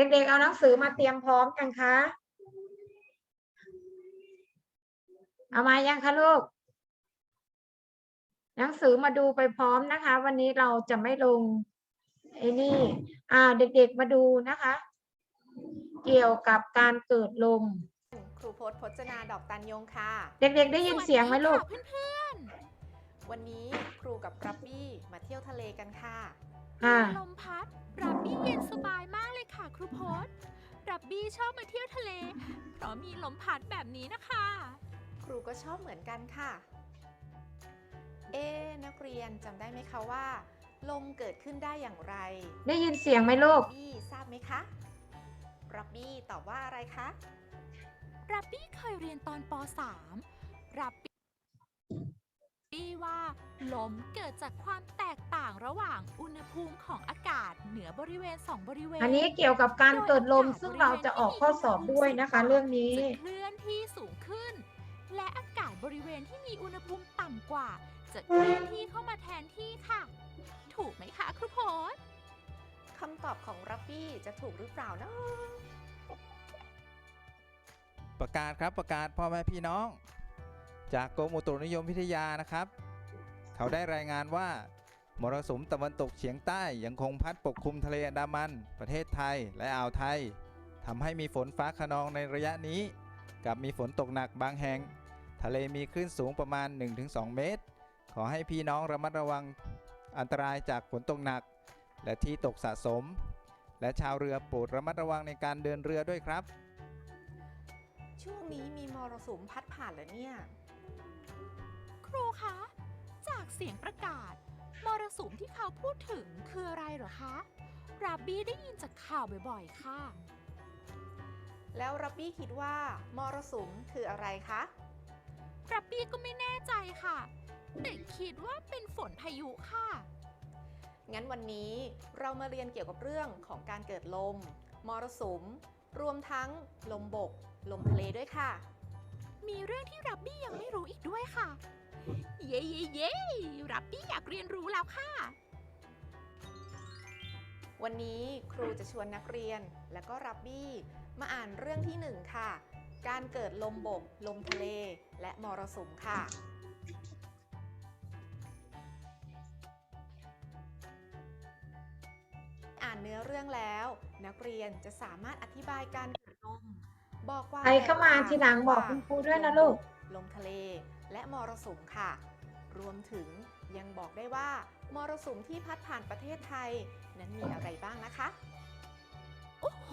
เด็กๆ เอาหนังสือมาเตรียมพร้อมกันคะ เอามายังคะลูก หนังสือมาดูไปพร้อมนะคะ วันนี้เราจะไม่ลงไอ้นี่ อ่า เด็กๆ มาดูนะคะ เกี่ยวกับการเกิดลม ครูพจน์พจนาดอกตันยงค่ะ เด็กๆ ได้ยินเสียงไหมลูก สวัสดีค่ะเพื่อนวันนี้ครูกับรับบี้มาเที่ยวทะเลกันค่ะ อ่าๆลมพัดรับบี้เย็นสบายมากเลยค่ะ ครูพจน์รับบี้ชอบมาเที่ยวทะเล เพราะมีลมพัดแบบนี้นะคะ ครูก็ชอบเหมือนกันค่ะ เอ๊ะนักเรียนจำได้ไหมคะว่า ลมเกิดขึ้นได้อย่างไรได้ยินเสียงไหมลูกบี้ทราบไหมคะรับบี้ตอบว่าอะไรคะรับบี้เคยเรียนตอนป .3 รับบี้ว่า ลมเกิดจากความแตกต่างระหว่างอุณหภูมิของอากาศเหนือบริเวณสองบริเวณอันนี้เกี่ยวกับการเกิดลมซึ่งเราจะออกข้อสอบด้วยนะคะ เรื่องนี้จะเคลื่อนที่สูงขึ้น และอากาศบริเวณที่มีอุณหภูมิต่ำกว่า จะเคลื่อนที่เข้ามาแทนที่ค่ะ ถูกไหมคะครูพจน์คำตอบของรับบี้จะถูกหรือเปล่านะประกาศครับประกาศพ่อแม่พี่น้อง จากกรมอุตุนิยมวิทยานะครับ เขาได้รายงานว่ามรสุมตะวันตกเฉียงใต้ยังคงพัดปกคลุมทะเลอันดามัน ประเทศไทยและอ่าวไทยทำให้มีฝนฟ้าขนองในระยะนี้ กับมีฝนตกหนักบางแห่ง ทะเลมีคลื่นสูงประมาณ 1-2 เมตร ขอให้พี่น้องระมัดระวังอันตรายจากฝนตกหนัก และที่ตกสะสม และชาวเรือโปรดระมัดระวังในการเดินเรือด้วยครับ ช่วงนี้มีมรสุมพัดผ่านเหรอเนี่ย ครูคะ จากเสียงประกาศ มรสุมที่เขาพูดถึงคืออะไรเหรอคะราบบี้ได้ยินจากข่าวบ่อยๆ ค่ะ แล้วรับบี้คิดว่ามรสุมคืออะไรคะรับบี้ก็ไม่แน่ใจค่ะ แต่คิดว่าเป็นฝนพายุค่ะ งั้นวันนี้เรามาเรียนเกี่ยวกับเรื่องของการเกิดลม มรสุม รวมทั้งลมบก ลมทะเลด้วยค่ะ มีเรื่องที่รับบี้ยังไม่รู้อีกด้วยค่ะ เย้เย้เย้รับบี้อยากเรียนรู้แล้วค่ะ วันนี้ครูจะชวนนักเรียนและก็รับบี้มาอ่านเรื่องที่หนึ่งค่ะ การเกิดลมบก ลมทะเล และมรสุมค่ะ อ่านเนื้อเรื่องแล้ว นักเรียนจะสามารถอธิบายการเกิดลม บอกว่าใครเข้ามาทีหลังบอกคุณครูด้วยนะลูก ลมทะเล และมรสุมค่ะ รวมถึงยังบอกได้ว่ามรสุมที่พัดผ่านประเทศไทย นั้นมีอะไรบ้างนะคะ โอ้โห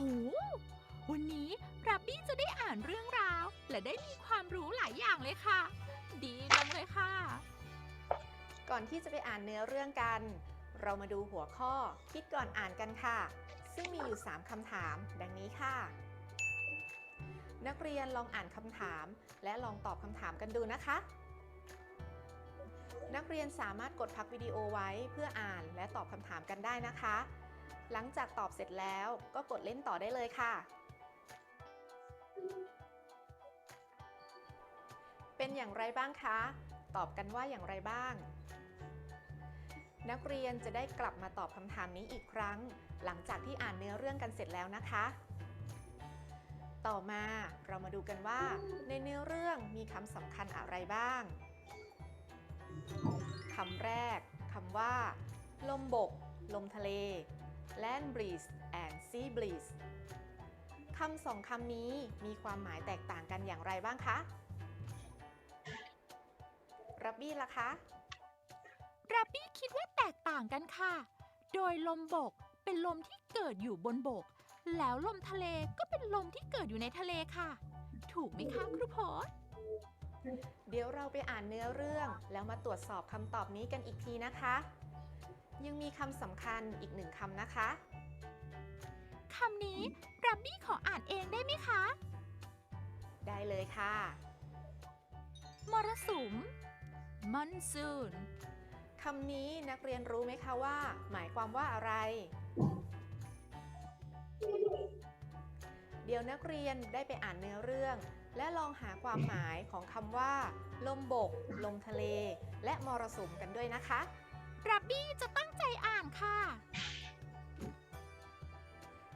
วันนี้รับบี้จะได้อ่านเรื่องราว และได้มีความรู้หลายอย่างเลยค่ะ ดีจังเลยค่ะ ก่อนที่จะไปอ่านเนื้อเรื่องกัน เรามาดูหัวข้อคิดก่อนอ่านกันค่ะ ซึ่งมีอยู่ 3คำถาม ดังนี้ค่ะ นักเรียนลองอ่านคำถาม และลองตอบคำถามกันดูนะคะ นักเรียนสามารถกดพักวิดีโอไว้เพื่ออ่านและตอบคำถามกันได้นะคะ หลังจากตอบเสร็จแล้วก็กดเล่นต่อได้เลยค่ะ เป็นอย่างไรบ้างคะ ตอบกันว่าอย่างไรบ้าง นักเรียนจะได้กลับมาตอบคำถามนี้อีกครั้ง หลังจากที่อ่านเนื้อเรื่องกันเสร็จแล้วนะคะ ต่อมาเรามาดูกันว่า ในเนื้อเรื่องมีคำสำคัญอะไรบ้างคำแรกคำว่า ลมบก ลมทะเล land breeze and sea breeze คำสองคำนี้มีความหมายแตกต่างกันอย่างไรบ้างคะ รับบี้ล่ะคะ รับบี้คิดว่าแตกต่างกันค่ะ โดยลมบกเป็นลมที่เกิดอยู่บนบก แล้วลมทะเลก็เป็นลมที่เกิดอยู่ในทะเลค่ะ ถูกไหมคะครูพจน์เดี๋ยวเราไปอ่านเนื้อเรื่อง แล้วมาตรวจสอบคำตอบนี้กันอีกทีนะคะ ยังมีคำสำคัญอีกหนึ่งคำนะคะคำนี้รับบี้ขออ่านเองได้ไหมคะ ได้เลยค่ะ มรสุมมันซูนคำนี้นักเรียนรู้ไหมคะว่า หมายความว่าอะไร เดี๋ยวนักเรียนได้ไปอ่านเนื้อเรื่อง และลองหาความหมายของคำว่า ลมบก ลมทะเล และมรสุมกันด้วยนะคะรับบี้จะตั้งใจอ่านค่ะ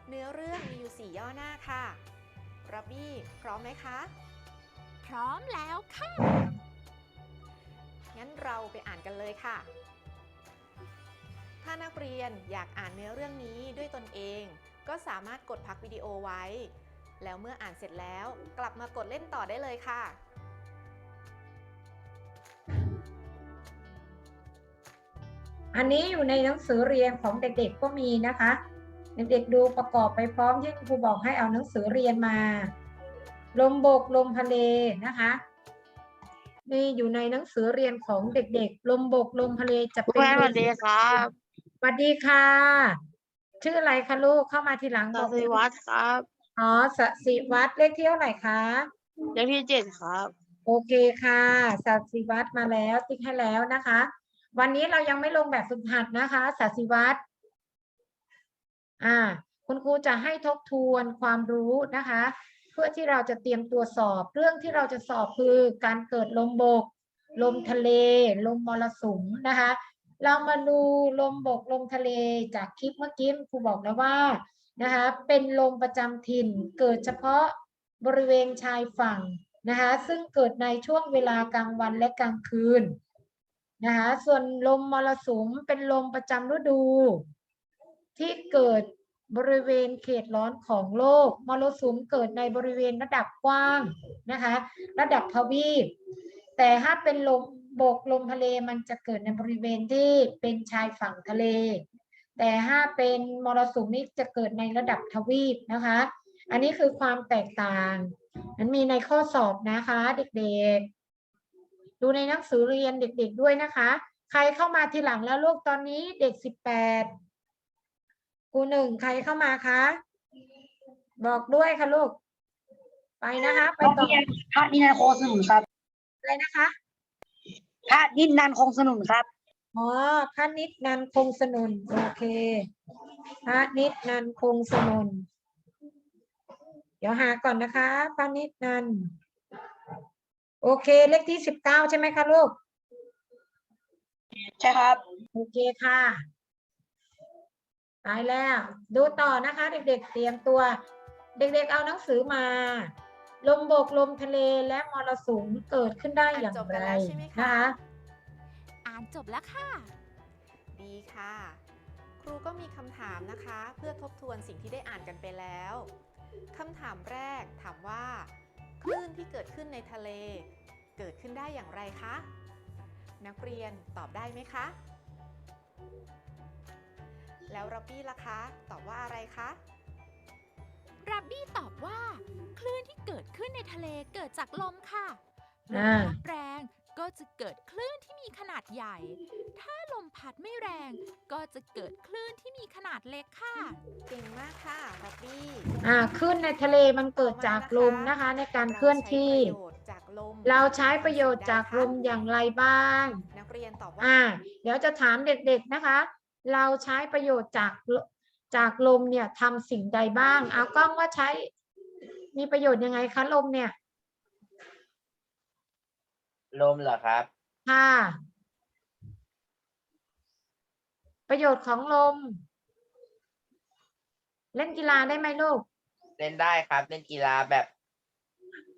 เนื้อเรื่องมีอยู่4ย่อหน้าค่ะรับบี้พร้อมไหมคะ พร้อมแล้วค่ะ งั้นเราไปอ่านกันเลยค่ะ ถ้านักเรียนอยากอ่านเนื้อเรื่องนี้ด้วยตนเอง ก็สามารถกดพักวิดีโอไว้ แล้วเมื่ออ่านเสร็จแล้วกลับมากดเล่นต่อได้เลยค่ะ อันนี้อยู่ในหนังสือเรียนของเด็กๆก็มีนะคะ เด็กๆดูประกอบไปพร้อมที่ครูบอกให้เอาหนังสือเรียนมา ลมบกลมทะเลนะคะนี่อยู่ในหนังสือเรียนของเด็กๆ ลมบกลมทะเลจะเป็นแม่สวัสดีครับสวัสดีค่ะ ชื่ออะไรคะลูกเข้ามาทีหลังสบอกศิวัตรครับอ๋อสศิวัตรเลขที่เท่าไหร่คะเลขที่เจ็ดครับ โอเคค่ะสัสิวัตรมาแล้วติ๊กให้แล้วนะคะ วันนี้เรายังไม่ลงแบบฝึกหัดนะคะสัสิวัตรอ่า คุณครูจะให้ทบทวนความรู้นะคะ เพื่อที่เราจะเตรียมตัวสอบเรื่องที่เราจะสอบคือการเกิดลมบก ลมทะเล ลมมรสุมนะคะ เรามาดูลมบกลมทะเลจากคลิปเมื่อกี้ครูบอกแล้วว่านะคะเป็นลมประจำถิ่นเกิดเฉพาะบริเวณชายฝั่งนะคะซึ่งเกิดในช่วงเวลากลางวันและกลางคืนนะคะส่วนลมมรสุมเป็นลมประจำฤดู ที่เกิดบริเวณเขตร้อนของโลก มรสุมเกิดในบริเวณระดับกว้างนะคะ ระดับทวีปแต่ถ้าเป็นลม บกลมทะเลมันจะเกิดในบริเวณที่เป็นชายฝั่งทะเล แต่ถ้าเป็นมรสุมนี่จะเกิดในระดับทวีปนะคะ อันนี้คือความแตกต่างมันมีในข้อสอบนะคะเด็กๆ ดูในหนังสือเรียนเด็ก ๆด้วยนะคะ ใครเข้ามาทีหลังแล้วลูกตอนนี้เด็กสิบแปดครูหนึ่งใครเข้ามาคะ บอกด้วยค่ะลูก ไปนะคะ ไปต่อพระนินันท์คงสนุนครับอะไรนะคะ พระนินันท์คงสนุนครับ อ๋อพระนิดนันคงสนุนโอเคพระนิดนันคงสนุนเดี๋ยวหาก่อนนะคะพระนิดนันโอเค เลขที่สิบเก้าใช่ไหมคะลูก ใช่ครับ โอเคค่ะตายแล้ว ดูต่อนะคะ เด็กๆ เตรียมตัว เด็กๆ เอาหนังสือมา ลมบกลมทะเลและมรสุมเกิดขึ้นได้อย่างอ่านจบไรกันแล้วใช่ไหมคะนะคะ อ่านจบแล้วค่ะ ดีค่ะ ครูก็มีคำถามนะคะ เพื่อทบทวนสิ่งที่ได้อ่านกันไปแล้วคำถามแรกถามว่าคลื่นที่เกิดขึ้นในทะเล เกิดขึ้นได้อย่างไรคะ นักเรียนตอบได้ไหมคะ แล้วรับบี้ล่ะคะ ตอบว่าอะไรคะ รับบี้ตอบว่า คลื่นที่เกิดขึ้นในทะเลเกิดจากลมค่ะลมอ่า พัดแรงก็จะเกิดคลื่นที่มีขนาดใหญ่ ถ้าลมพัดไม่แรง ก็จะเกิดคลื่นที่มีขนาดเล็กค่ะ เก่งมากค่ะรับบี้อ่าขึ้นในทะเลมันเกิดจากลมนะคะ ในการเคลื่อนที่ เราใช้ประโยชน์จากลมเราใช้ประโยชน์จากลมอย่างไรบ้าง นักเรียนตอบว่าอ่า เดี๋ยวจะถามเด็กๆนะคะ เราใช้ประโยชน์จากล จากลมเนี่ยทำสิ่งใดบ้าง เอากล้องว่าใช้มีประโยชน์ยังไงคะลมเนี่ย ลมเหรอครับ ค่ะ ประโยชน์ของลม เล่นกีฬาได้ไหมลูก เล่นได้ครับ เล่นกีฬาแบบ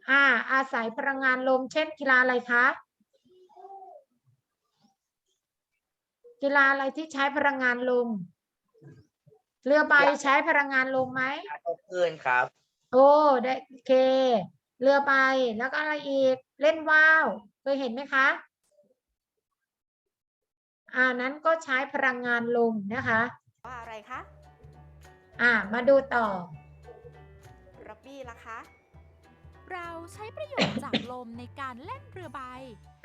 อ่า อาศัยพลังงานลม เช่นกีฬาอะไรคะ กีฬาอะไรที่ใช้พลังงานลม เรือใบใช้พลังงานลมไหมการตกคลื่นครับ โอ้ได้โอเค เรือใบแล้วก็อะไรอีก เล่นว่าวเคยเห็นไหมคะอ่านั้นก็ใช้พลังงานลมนะคะว่าอะไรคะอ่ามาดูต่อรับบี้ล่ะคะ เราใช้ประโยชน์จากลมในการเล่นเรือใบ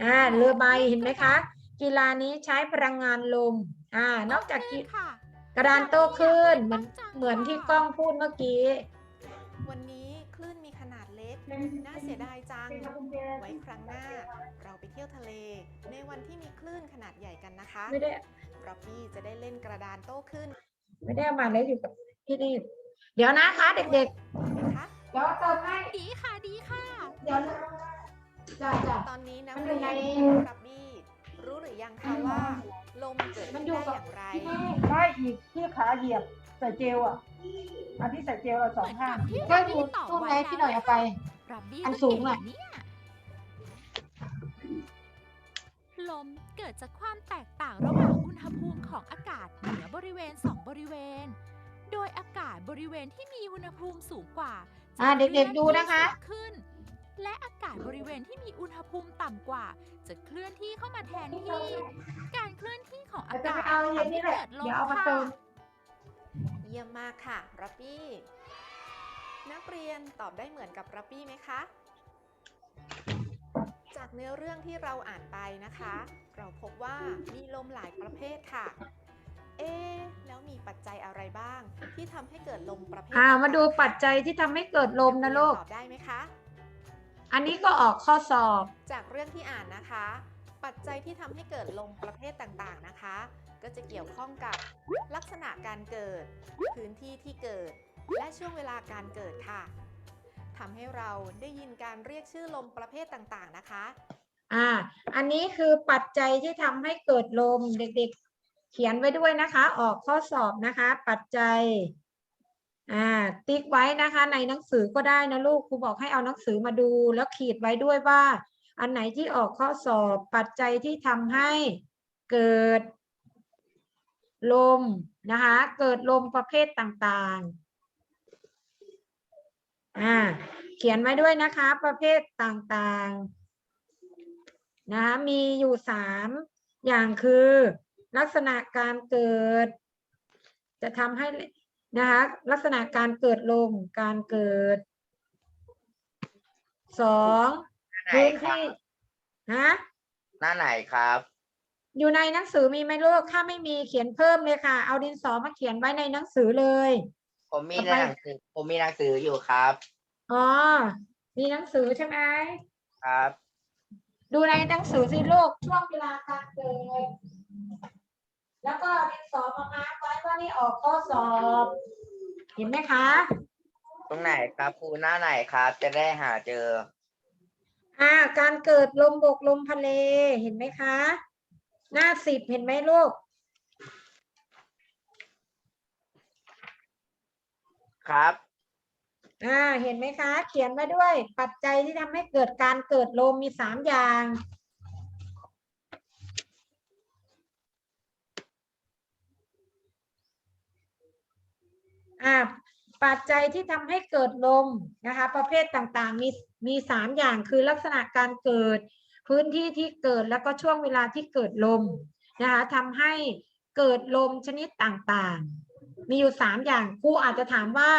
อ่าเรือใบเห็นไหมคะ กีฬานี้ใช้พลังงานลมอ่านอกจากกีคลื่นค่ะ กระดานโต้คลื่นเหมือนเหมือนที่กล้องพูดเมื่อกี้ วันนี้คลื่นมีขนาดเล็ก น่าเสียดายจัง ไว้ครั้งหน้า เราไปเที่ยวทะเล ในวันที่มีคลื่นขนาดใหญ่กันนะคะไม่ได้รับบี้จะได้เล่นกระดานโต้คลื่นไม่ได้เอามาเลยอยู่กับพี่นี่เดี๋ยวนะคะ เด็กนะคะๆเดี๋ยวเติมให้ดีค่ะดีค่ะ เดี๋ยวจ้าจ้าตอนนี้นักมันอยู่เรียนในรับบี้ รู้หรือยังคะว่า ลมเกิดมัขึ้นนอยู่ได้กับอย่างไรพี่เมฆไม่อีกที่ขาเหยียบใส่เจลอะ อันที่ใส่เจลเราสเหองมือนข้ากังบที่ก็รับดูบี้ตอบช่วงไว้ไหนแล้วที่หน่อยเอาไปรับบี้อันก็สูงเก่อะเนี่ยลมเกิดจากความแตกต่างระหว่างอุณหภูมิของอากาศเหนือบริเวณสองบริเวณ โดยอากาศบริเวณที่มีอุณหภูมิสูงกว่า จะอ่าเด็กๆดูนะคะเคลื่อที่สูงขึ้น และอากาศบริเวณที่มีอุณหภูมิต่ำกว่า จะเคลื่อนที่เข้ามาแทนที่ การเคลื่อนที่ของอาจะกาไปศเอาเย็นทำนี่ให้แหละเกิดลมเดี๋ยวเอามาค่ะ เติม เยี่ยมมากค่ะรับบี้นักเรียนตอบได้เหมือนกับรับบี้ไหมคะ จากเนื้อเรื่องที่เราอ่านไปนะคะ เราพบว่ามีลมหลายประเภทค่ะ เอ๊ะแล้วมีปัจจัยอะไรบ้าง ที่ทำให้เกิดลมประเภทอ่าต่งๆมาดูคะปัจจัยที่ทำให้เกิดลมนะลูก ตอบได้ไหมคะ อันนี้ก็ออกข้อสอบ จากเรื่องที่อ่านนะคะ ปัจจัยที่ทำให้เกิดลมประเภทต่างๆนะคะ ก็จะเกี่ยวข้องกับลักษณะการเกิด พื้นที่ที่เกิด และช่วงเวลาการเกิดค่ะทำให้เราได้ยินการเรียกชื่อลมประเภทต่างๆนะคะ อ่า อันนี้คือปัจจัยที่ทำให้เกิดลมเด็กๆ เขียนไว้ด้วยนะคะ ออกข้อสอบนะคะ ปัจจัย อ่าติ๊กไว้นะคะในหนังสือก็ได้นะลูกครูบอกให้เอาหนังสือมาดูแล้วขีดไว้ด้วยว่า อันไหนที่ออกข้อสอบปัจจัยที่ทำให้เกิดลมนะคะเกิดลมประเภทต่างๆอ่าเขียนไว้ด้วยนะคะ ประเภทต่างๆนะคะมีอยู่สามอย่างคือ ลักษณะการเกิด จะทำให้ นะคะลักษณะการเกิดลมการเกิดสองไหนพื้นครับที่ฮะหน้าไหนครับ อยู่ในหนังสือมีไหมลูกถ้าไม่มีเขียนเพิ่มเลยค่ะ เอาดินสอมาเขียนไว้ในหนังสือเลย ผมมีต่อในไปหนังสือผมมีหนังสืออยู่ครับอ๋อ มีหนังสือใช่ไหม ครับ ดูในหนังสือสิลูกช่วงเวลาการเกิด แล้วก็ดินสอมามาร์คไว้ว่านี่ออกข้อสอบ เห็นไหมคะ ตรงไหนครับครูหน้าไหนครับ จะได้หาเจอ อ่า การเกิดลมบกลมทะเลเห็นไหมคะ หน้าสิบเห็นไหมลูก ครับ อ่า เห็นไหมคะ เขียนไว้ด้วย ปัจจัยที่ทำให้เกิดการเกิดลมมีสามอย่าง อ่าปัจจัยที่ทำให้เกิดลมนะคะ ประเภทต่างๆ มีมีสามอย่างคือลักษณะการเกิด พื้นที่ที่เกิดแล้วก็ช่วงเวลาที่เกิดลมนะคะทำให้เกิดลมชนิดต่างๆ มีอยู่สามอย่างครูอาจจะถามว่า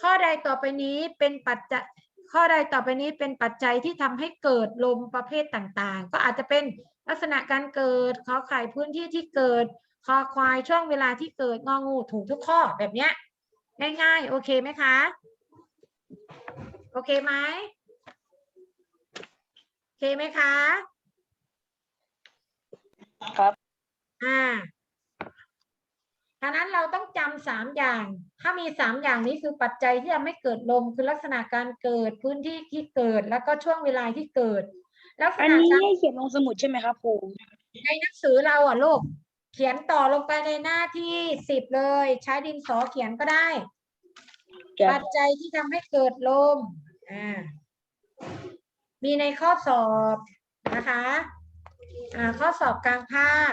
ข้อใดต่อไปนี้เป็นปัจจัยข้อใดต่อไปนี้เป็นปัจจัยที่ทำให้เกิดลมประเภทต่างๆ ก็อาจจะเป็นลักษณะการเกิดขอไข่พื้นที่ที่เกิด คอควายช่วงเวลาที่เกิดงองูถูกทุกข้อแบบเนี้ยง่ายๆ โอเคไหมคะ โอเคไหมโอเคไหมคะ ครับอ่าฉะนั้นเราต้องจำสามอย่าง ถ้ามีสามอย่างนี้คือปัจจัยที่ทำให้เกิดลมคือลักษณะการเกิดพื้นที่ที่เกิดแล้วก็ช่วงเวลาที่เกิดลักษอันณะนี้การให้เขียนลงสมุดใช่ไหมครับครูในหนังสือเราอะลูก เขียนต่อลงไปในหน้าที่สิบเลย ใช้ดินสอเขียนก็ได้จะปัจจัยที่ทำให้เกิดลมอ่ามีในข้อสอบนะคะอ่าข้อสอบกลางภาค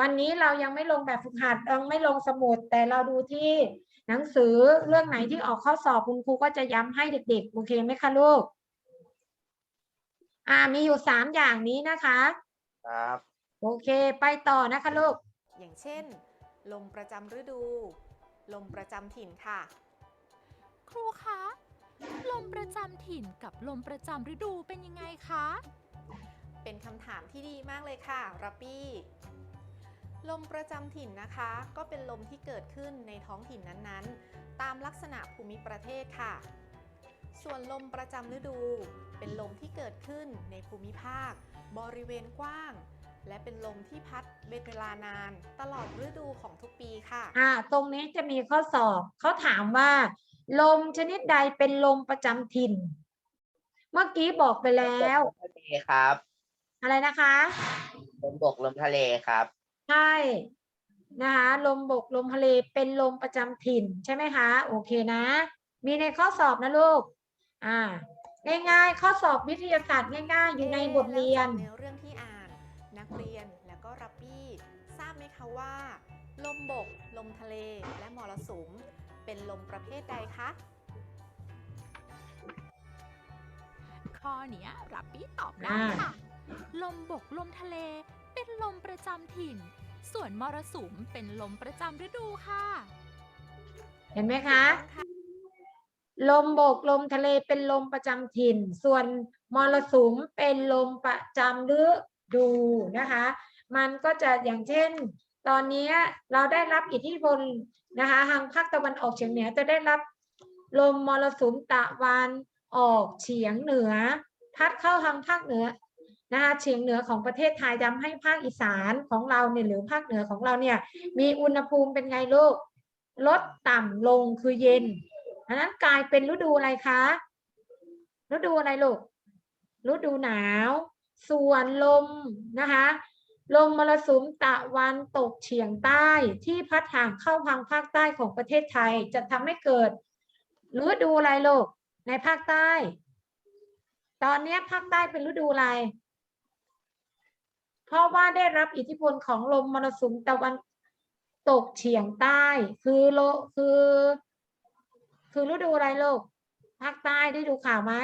วันนี้เรายังไม่ลงแบบฝึกหัดยังไม่ลงสมุด แต่เราดูที่หนังสือเรื่องไหนที่ออกข้อสอบคุณครูก็จะย้ำให้เด็กๆ โอเคไหมคะลูก อ่ามีอยู่สามอย่างนี้นะคะ ครับ โอเค ไปต่อนะคะลูก อย่างเช่น ลมประจำฤดู ลมประจำถิ่นค่ะ ครูคะ ลมประจำถิ่นกับลมประจำฤดูเป็นยังไงคะ เป็นคำถามที่ดีมากเลยค่ะรับปี้ลมประจำถิ่นนะคะ ก็เป็นลมที่เกิดขึ้นในท้องถิ่นนั้นๆ ตามลักษณะภูมิประเทศค่ะ ส่วนลมประจำฤดู เป็นลมที่เกิดขึ้นในภูมิภาค บริเวณกว้าง และเป็นลมที่พัดเป็นเวลานาน ตลอดฤดูของทุกปีค่ะ อ่า ตรงนี้จะมีข้อสอบเขาถามว่า ลมชนิดใดเป็นลมประจำถิ่น เมื่อกี้บอกไปแล้ว ลมทะเลครับอะไรนะคะ ลมบกลมทะเลครับ ใช่นะคะลมบกลมทะเลเป็นลมประจำถิ่นใช่ไหมคะ โอเคนะ มีในข้อสอบนะลูก อ่า ง่ายๆ ข้อสอบวิทยาศาสตร์ง่ายๆ อยู่ในบทเรียนแล้วจากเนื้อเรื่องที่ ว่า ลมบก ลมทะเล และมรสุม เป็นลมประเภทใดคะข้อเนี้ยรับปี้ตอบได้อ่าค่ะ ลมบกลมทะเล เป็นลมประจำถิ่น ส่วนมรสุมเป็นลมประจำฤดูค่ะ เห็นไหมคะถูกต้องค่ะลมบกลมทะเลเป็นลมประจำถิ่น ส่วนมรสุมเป็นลมประจำฤดูนะคะ มันก็จะอย่างเช่น ตอนนี้เราได้รับอิทธิพลนะคะทางภาคตะวันออกเฉียงเหนือจะได้รับลมมรสุมตะวันออกเฉียงเหนือ พัดเข้าทางภาคเหนือนะคะเฉียงเหนือของประเทศไทยทำให้ภาคอีสานของเราเนี่ยหรือภาคเหนือของเราเนี่ยมีอุณหภูมิเป็นไงลูกลดต่ำลงคือเย็นอันนั้นกลายเป็นฤดูอะไรคะฤดูอะไรลูกฤดูหนาว ส่วนลมนะคะ ลมมรสุมตะวันตกเฉียงใต้ที่พัดห่างเข้าทางภาคใต้ของประเทศไทย จะทำให้เกิดฤดูอะไรลูกในภาคใต้ ตอนเนี้ภาคใต้เป็นฤดูอะไร เพราะว่าได้รับอิทธิพลของลมมรสุมตะวันตกเฉียงใต้ คือโลคือ คือฤดูอะไรลูกภาคใต้ได้ดูข่าวไหม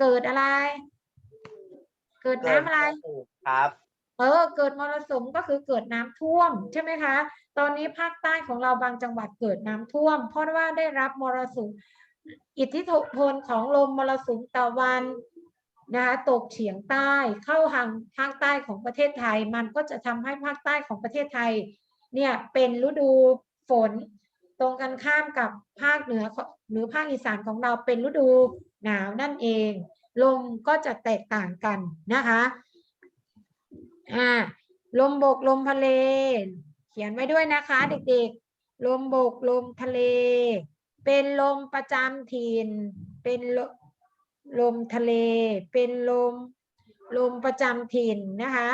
เกิดอะไร เกิดน้ำอะไรครับ เออเกิดมรสุมก็คือเกิดน้ำท่วมใช่ไหมคะ ตอนนี้ภาคใต้ของเราบางจังหวัดเกิดน้ำท่วม เพราะว่าได้รับมรสุมอิทธิพลของลมมรสุมตะวันนะคะตกเฉียงใต้เข้าทางภาคใต้ของประเทศไทย มันก็จะทำให้ภาคใต้ของประเทศไทยเนี่ยเป็นฤดูฝน ตรงกันข้ามกับภาคเหนือหรือภาคอีสานของเราเป็นฤดูหนาวนั่นเอง ลมก็จะแตกต่างกันนะคะ อ่าลมบกลมทะเล เขียนไว้ด้วยนะคะ เด็กๆ ลมบกลมทะเล เป็นลมประจำถิ่น เป็นลมลมทะเล เป็นลมลมประจำถิ่นนะคะ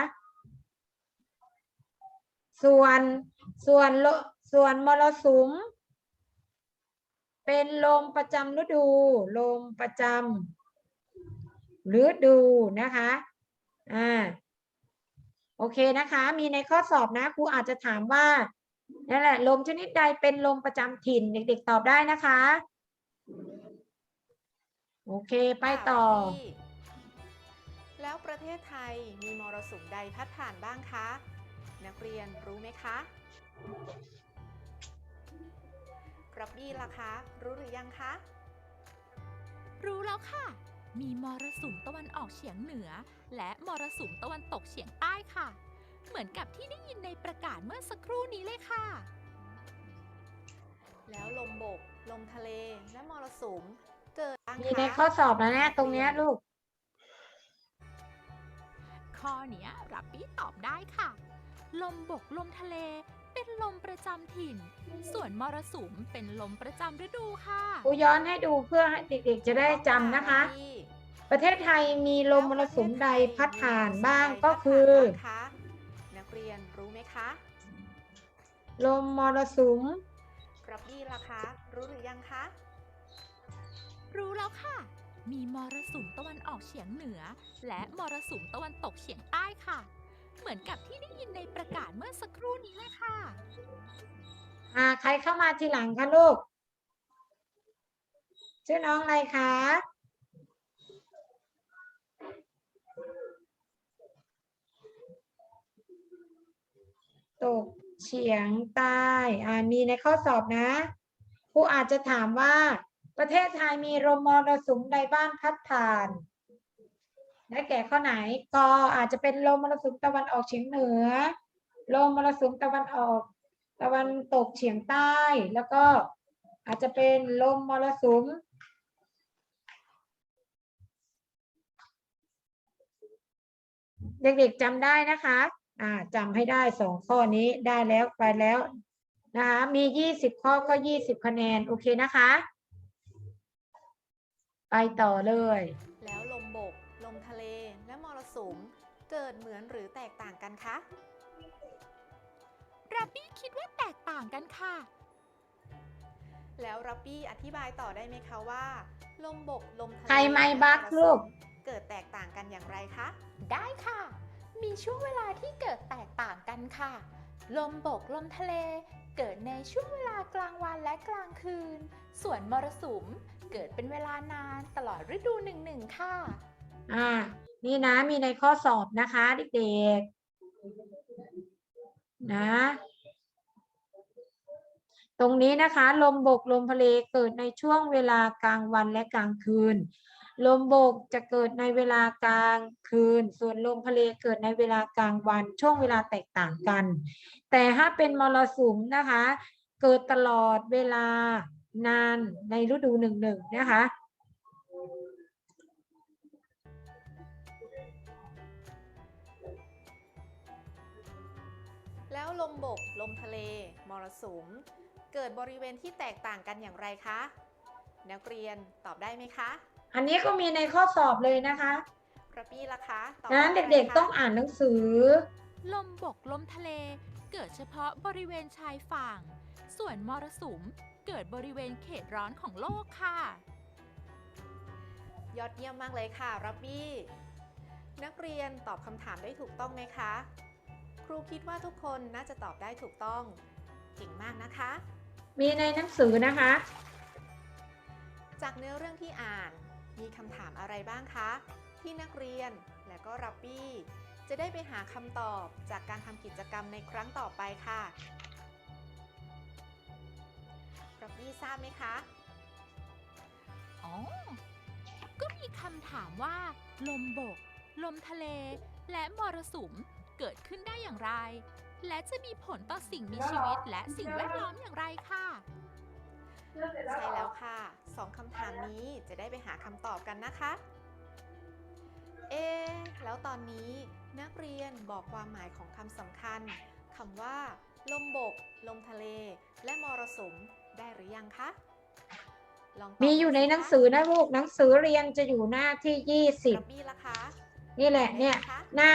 ส่วนส่วนลส่วนมรสุม เป็นลมประจำฤดู ลมประจำฤดูนะคะ อ่า โอเคนะคะ มีในข้อสอบนะครูอาจจะถามว่านั่นแหละลมชนิดใดเป็นลมประจำถิ่นเด็ก ๆ ตอบได้นะคะ โอเคไปต่อค่ะพี่แล้วประเทศไทยมีมรสุมใดพัดผ่านบ้างคะ นักเรียนรู้ไหมคะรับบี้ล่ะคะ รู้หรือยังคะ รู้แล้วค่ะ มีมรสุมตะวันออกเฉียงเหนือ และมรสุมตะวันตกเฉียงใต้ค่ะ เหมือนกับที่ได้ยินในประกาศเมื่อสักครู่นี้เลยค่ะ แล้วลมบก ลมทะเล และมรสุม เกิดบ้างมีในคะข้อสอบนะเนี่ยตรงเนี้ยลูก ข้อเนี้ยรับบี้ตอบได้ค่ะ ลมบกลมทะเล เป็นลมประจำถิ่น ส่วนมรสุมเป็นลมประจำฤดูค่ะ ครูย้อนให้ดูเพื่อให้เด็กๆจะได้จำนะคะพี่ ประเทศไทยมีลมมรสุมใดพัดผ่านบ้างก็คือพัดผ่านบ้างคะนักเรียนรู้ไหมคะ ลมมรสุมรับบี้ล่ะคะ รู้หรือยังคะ รู้แล้วค่ะ มีมรสุมตะวันออกเฉียงเหนือ และมรสุมตะวันตกเฉียงใต้ค่ะ เหมือนกับที่ได้ยินในประกาศเมื่อสักครู่นี้เลยค่ะ อ่า ใครเข้ามาทีหลังคะลูก ชื่อน้องอะไรคะ ตกเฉียงใต้อ่ามีในข้อสอบนะครูอาจจะถามว่า ประเทศไทยมีลมมรสุมใดบ้างพัดผ่านได้แก่ข้อไหนกออาจจะเป็นลมมรสุมตะวันออกเฉียงเหนือ ลมมรสุมตะวันออก ตะวันตกเฉียงใต้ แล้วก็อาจจะเป็นลมมรสุมเด็กๆจำได้นะคะ อ่าจำให้ได้สองข้อนี้ได้แล้วไปแล้วนะคะมียี่สิบข้อก็ยี่สิบคะแนนโอเคนะคะ ไปต่อเลย แล้วลมบก ลมทะเล และมรสุม เกิดเหมือนหรือแตกต่างกันคะรรับบี้คิดว่าแตกต่างกันค่ะ แล้วรับบี้อธิบายต่อได้ไหมคะว่า ลมบก ลมทะเลใครไม่และบักมรสุลูก เกิดแตกต่างกันอย่างไรคะ ได้ค่ะ มีช่วงเวลาที่เกิดแตกต่างกันค่ะ ลมบกลมทะเลเกิดในช่วงเวลากลางวันและกลางคืน ส่วนมรสุมเกิดเป็นเวลานานตลอดฤดูหนึ่งหนึ่งค่ะ อ่า นี่นะมีในข้อสอบนะคะเด็กๆ นะ ตรงนี้นะคะ ลมบกลมทะเลเกิดในช่วงเวลากลางวันและกลางคืน ลมบกจะเกิดในเวลากลางคืน ส่วนลมทะเลเกิดในเวลากลางวัน ช่วงเวลาแตกต่างกัน แต่ถ้าเป็นมรสุมนะคะ เกิดตลอดเวลานานในฤดูหนึ่งหนึ่งๆนะคะ แล้วลมบก ลมทะเล มรสุม เกิดบริเวณที่แตกต่างกันอย่างไรคะ นักเรียนตอบได้ไหมคะ อันนี้ก็มีในข้อสอบเลยนะคะรับบี้ล่ะคะตอบนั้นว่าอะไรเด็กคะๆต้องอ่านหนังสือ ลมบกลมทะเล เกิดเฉพาะบริเวณชายฝั่ง ส่วนมรสุมเกิดบริเวณเขตร้อนของโลกค่ะ ยอดเยี่ยมมากเลยค่ะรับบี้ นักเรียนตอบคำถามได้ถูกต้องไหมคะ ครูคิดว่าทุกคนน่าจะตอบได้ถูกต้อง เก่งมากนะคะ มีในหนังสือนะคะ จากเนื้อเรื่องที่อ่าน มีคำถามอะไรบ้างคะ ที่นักเรียนและก็รับบี้ จะได้ไปหาคำตอบจากการทำกิจกรรมในครั้งต่อไปค่ะรับบี้ทราบไหมคะ อ๋อ ก็มีคำถามว่า ลมบก ลมทะเล และมรสุมเกิดขึ้นได้อย่างไร และจะมีผลต่อสิ่งมีชีวิตและสิ่งแวดล้อมอย่างไรค่ะ ใช่แล้วค่ะสองคำถามนี้จะได้ไปหาคำตอบกันนะคะ เอะแล้วตอนนี้นักเรียนบอกความหมายของคำสำคัญคำว่า ลมบก ลมทะเล และมรสุมได้หรือยังคะลองตบมีอยู่ในหนังสือนะลูกหนังสือเรียนจะอยู่หน้าที่ยี่สิบรับบี้ล่ะคะ นี่แหละเนี่ยได้ไหมคะหน้า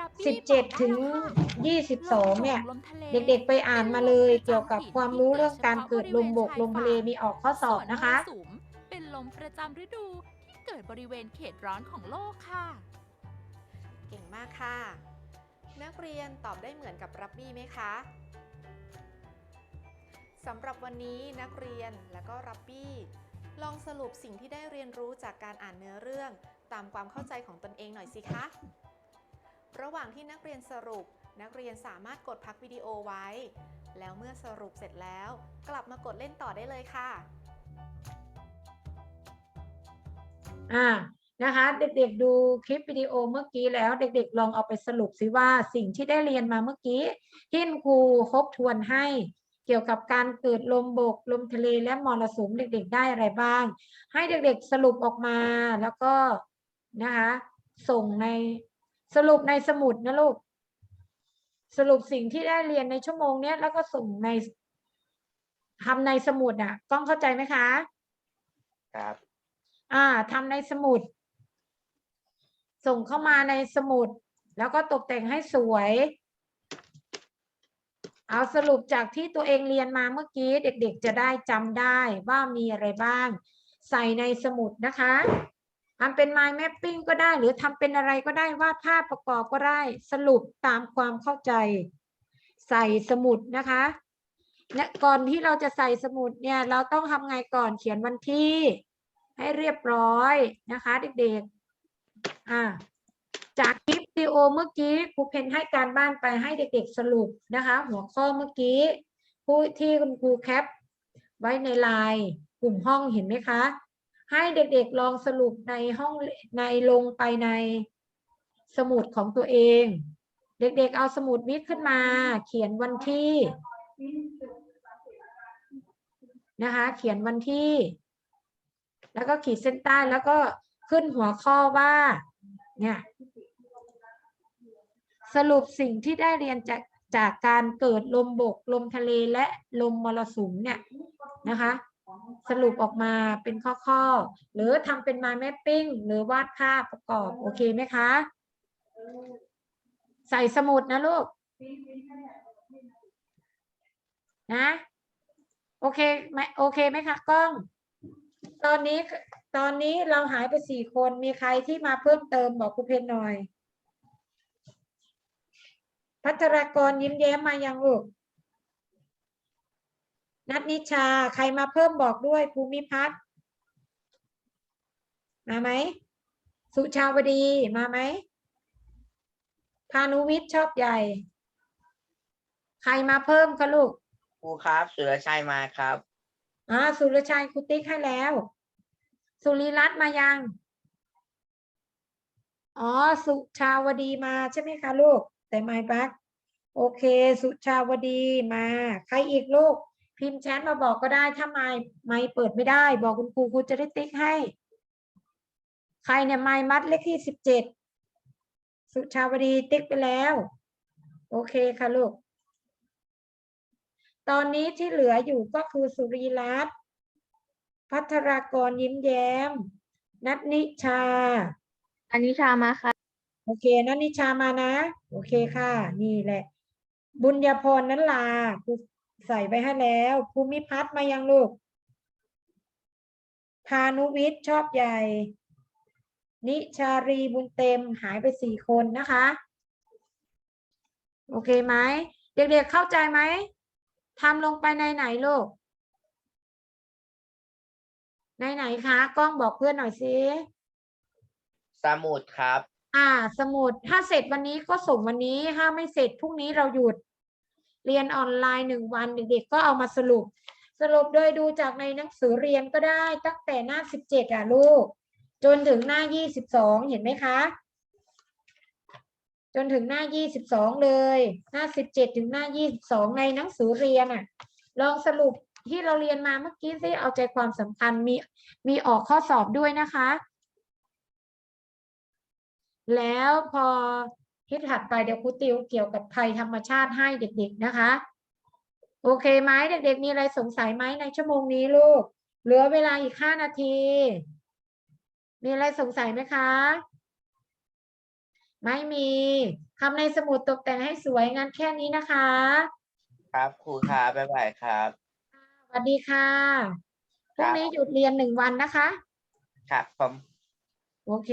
รับบี้สิบเจ็ดบอกได้ถึงแล้วค่ะยี่สิบสองเนี่ยลมทะลเด็กๆไปอ่านมาเลยเกี่ยวกับความรู้เรื่องการเกิดลมบกลมทะเลมีออกข้อสอบนะคะส่วมรสุมเป็นลมประจำฤดูที่เกิดบริเวณเขตร้อนของโลกค่ะ เก่งมากค่ะ นักเรียนตอบได้เหมือนกับรับบี้ไหมคะสำหรับวันนี้นักเรียนและก็รับบี้ ลองสรุปสิ่งที่ได้เรียนรู้จากการอ่านเนื้อเรื่อง ตามความเข้าใจของตนเองหน่อยสิคะ ระหว่างที่นักเรียนสรุป นักเรียนสามารถกดพักวิดีโอไว้ แล้วเมื่อสรุปเสร็จแล้ว กลับมากดเล่นต่อได้เลยค่ะ อ่านะคะ เด็กๆดูคลิปวิดีโอเมื่อกี้แล้ว เด็กๆ ลองเอาไปสรุปสิว่าสิ่งที่ได้เรียนมาเมื่อกี้ที่คุณครูทบทวนให้เกี่ยวกับการเกิดลมบก ลมทะเลและมรสุมเด็กๆ ได้อะไรบ้าง ให้เด็กๆสรุปออกมาแล้วก็ นะคะส่งในสรุปในสมุดนะลูก สรุปสิ่งที่ได้เรียนในชั่วโมงเนี้ยแล้วก็ส่งในทำในสมุดอะต้องเข้าใจไหมคะ ครับ อ่าทำในสมุด ส่งเข้ามาในสมุด แล้วก็ตกแต่งให้สวย เอาสรุปจากที่ตัวเองเรียนมาเมื่อกี้เด็กๆ จะได้จำได้ว่ามีอะไรบ้าง ใส่ในสมุดนะคะ ทำเป็น mind mapping ก็ได้ หรือทำเป็นอะไรก็ได้วาดภาพประกอบก็ได้ สรุปตามความเข้าใจ ใส่สมุดนะคะและก่อนที่เราจะใส่สมุดเนี่ย เราต้องทำไงก่อนเขียนวันที่ ให้เรียบร้อยนะคะเด็กๆอ่าจากคลิปวิดีโอเมื่อกี้ครูเพนให้การบ้านไปให้เด็กๆสรุปนะคะ หัวข้อเมื่อกี้ผู้ที่คุณครูแคปไว้ในไลน์กลุ่มห้องเห็นไหมคะ ให้เด็กๆลองสรุปในห้องในลงไปในสมุดของตัวเอง เด็กๆเอาสมุดวิทย์ขึ้นมา เขียนวันที่นะคะ เขียนวันที่ แล้วก็ขีดเส้นใต้แล้วก็ขึ้นหัวข้อว่า เนี่ย สรุปสิ่งที่ได้เรียนจากจากการเกิดลมบก ลมทะเลและลมมรสุมเนี่ยนะคะ สรุปออกมาเป็นข้อๆ หรือทำเป็น mind mapping หรือวาดภาพประกอบ โอเคไหมคะ ใส่สมุดนะลูก นะ โอเคไหมโอเคไหมคะกล้อง ตอนนี้ตอนนี้เราหายไปสี่คนมีใครที่มาเพิ่มเติมบอกครูเพนหน่อย พัทรกรยิ้มแย้มมายังลูก นัทนิชาใครมาเพิ่มบอกด้วยภูมิพัฒน์มาไหม สุชาวดีมาไหมพานุวิทย์ชอบใหญ่ ใครมาเพิ่มคะลูกครูครับสุรชัยมาครับอ่าสุรชัยครูติ๊กให้แล้ว สุริรัตน์มายังอ๋อสุชาวดีมาใช่ไหมคะลูก แต่ไม่ปักโอเค สุชาวดีมา ใครอีกลูก พิมพ์แชทมาบอกก็ได้ถ้าไม่ไม่เปิดไม่ได้ บอกคุณครูครูจะได้ติ๊กให้ ใครเนี่ยไม่มัดเลขที่สิบเจ็ดสุชาวดีติ๊กไปแล้ว โอเคค่ะลูก ตอนนี้ที่เหลืออยู่ก็คือสุริรัตน์พัทรากรยิ้มแย้ม นัทนิชา อันนี้ชามาค่ะ โอเคนัทนิชามานะ โอเคค่ะ นี่แหละ บุญญาพรนั้นลาครู ใส่ไปให้แล้ว ภูมิพัฒน์มายังลูก พานุวิทย์ชอบใหญ่ นิชารีบุญเต็มหายไปสี่คนนะคะ โอเคไหม เด็กๆเข้าใจไหมทำลงไปในไหนลูก ในไหนคะกล้องบอกเพื่อนหน่อยสิสมุดครับ อ่า สมุดถ้าเสร็จวันนี้ก็ส่งวันนี้ถ้าไม่เสร็จพรุ่งนี้เราหยุด เรียนออนไลน์หนึ่งวันเด็กๆก็เอามาสรุป สรุปโดยดูจากในหนังสือเรียนก็ได้ตั้งแต่หน้าสิบเจ็ดอะลูก จนถึงหน้ายี่สิบสองเห็นไหมคะ จนถึงหน้ายี่สิบสองเลย หน้าสิบเจ็ดถึงหน้ายี่สิบสองในหนังสือเรียนอะลองสรุปที่เราเรียนมาเมื่อกี้สิเอาใจความสำคัญมีมีออกข้อสอบด้วยนะคะ แล้วพอ ที่ถัดไปเดี๋ยวครูติวเกี่ยวกับภัยธรรมชาติให้เด็ก ๆ นะคะ โอเคไหมเด็ก ๆ มีอะไรสงสัยไหมในชั่วโมงนี้ลูก เหลือเวลาอีกห้านาที มีอะไรสงสัยไหมคะ ไม่มีทำในสมุดตกแต่งให้สวยงั้นแค่นี้นะคะ ครับครูครับบ๊ายบายครับสวัสดีค่ะพรุ่งนี้หยุดเรียนหนึ่งวันนะคะ ครับผม โอเค